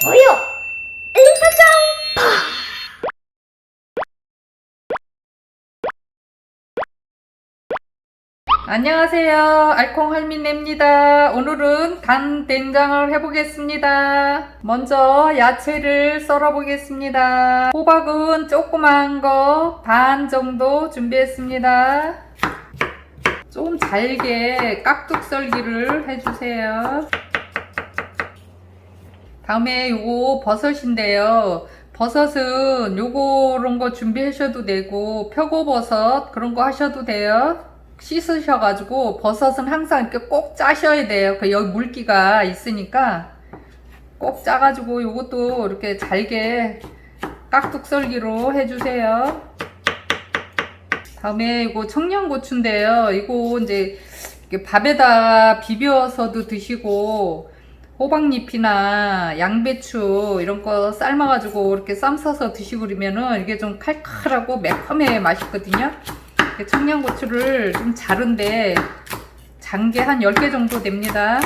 좋아요, 알림 설정. 안녕하세요. 알콩 할미네입니다. 오늘은 간 된장을 해보겠습니다. 먼저 야채를 썰어 보겠습니다. 호박은 조그만 거 반 정도 준비했습니다. 좀 잘게 깍둑 썰기를 해주세요. 다음에 요거 버섯인데요. 버섯은 요거런 거 준비하셔도 되고 표고버섯 그런 거 하셔도 돼요. 씻으셔가지고 버섯은 항상 이렇게 꼭 짜셔야 돼요. 그 여기 물기가 있으니까 꼭 짜가지고 요것도 이렇게 잘게 깍둑 썰기로 해주세요. 다음에 이거 청양고추인데요. 이거 이제 밥에다 비벼서도 드시고 호박잎이나 양배추 이런 거 삶아가지고 이렇게 쌈 싸서 드시고 그러면은 이게 좀 칼칼하고 매콤해 맛있거든요. 청양고추를 좀 자른데 장게 한 10개 정도 됩니다.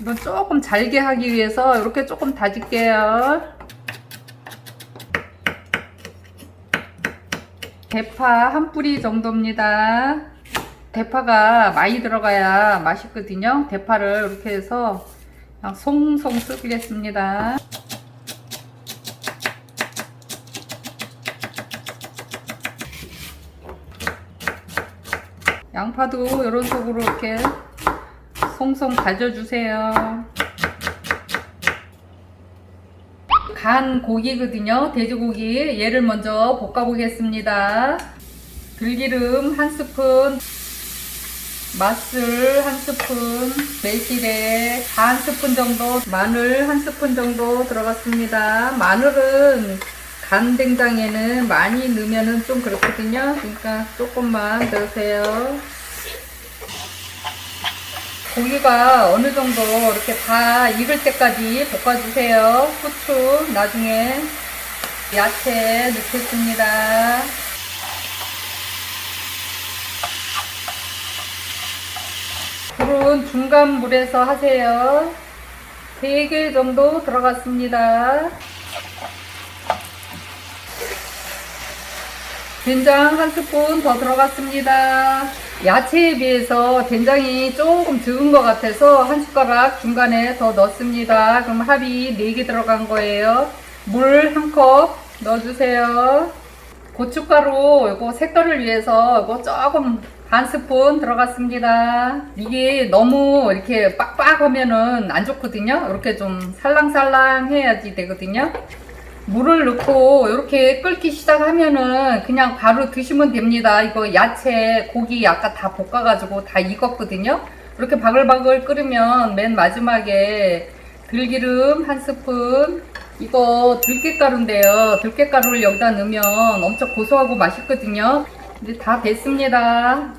이건 조금 잘게 하기 위해서 이렇게 조금 다질게요. 대파 한 뿌리 정도입니다. 대파가 많이 들어가야 맛있거든요. 대파를 이렇게 해서 그냥 송송 썰겠습니다. 양파도 이런 식으로 이렇게 송송 다져주세요. 간 고기거든요. 돼지고기. 얘를 먼저 볶아보겠습니다. 들기름 한 스푼, 맛술 한 스푼, 매실에 반 스푼 정도, 마늘 한 스푼 정도 들어갔습니다. 마늘은 간 된장에는 많이 넣으면 좀 그렇거든요. 그러니까 조금만 넣으세요. 고기가 어느 정도 이렇게 다 익을 때까지 볶아주세요. 후추 나중에 야채 넣겠습니다. 불은 중간 물에서 하세요. 3개 정도 들어갔습니다. 된장 한 스푼 더 들어갔습니다. 야채에 비해서 된장이 조금 적은 것 같아서 한 숟가락 중간에 더 넣습니다. 그럼 합이 4개 들어간 거예요. 물 한 컵 넣어주세요. 고춧가루 이거 색깔을 위해서 이거 조금 반 스푼 들어갔습니다. 이게 너무 이렇게 빡빡하면은 안 좋거든요. 이렇게 좀 살랑살랑 해야지 되거든요. 물을 넣고 이렇게 끓기 시작하면은 그냥 바로 드시면 됩니다. 이거 야채, 고기 아까 다 볶아가지고 다 익었거든요. 이렇게 바글바글 끓으면 맨 마지막에 들기름 한 스푼, 이거 들깨가루인데요. 들깨가루를 여기다 넣으면 엄청 고소하고 맛있거든요. 이제 다 됐습니다.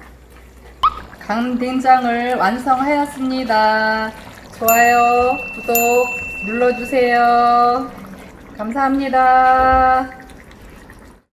강된장을 완성하였습니다. 좋아요, 구독 눌러주세요. 감사합니다.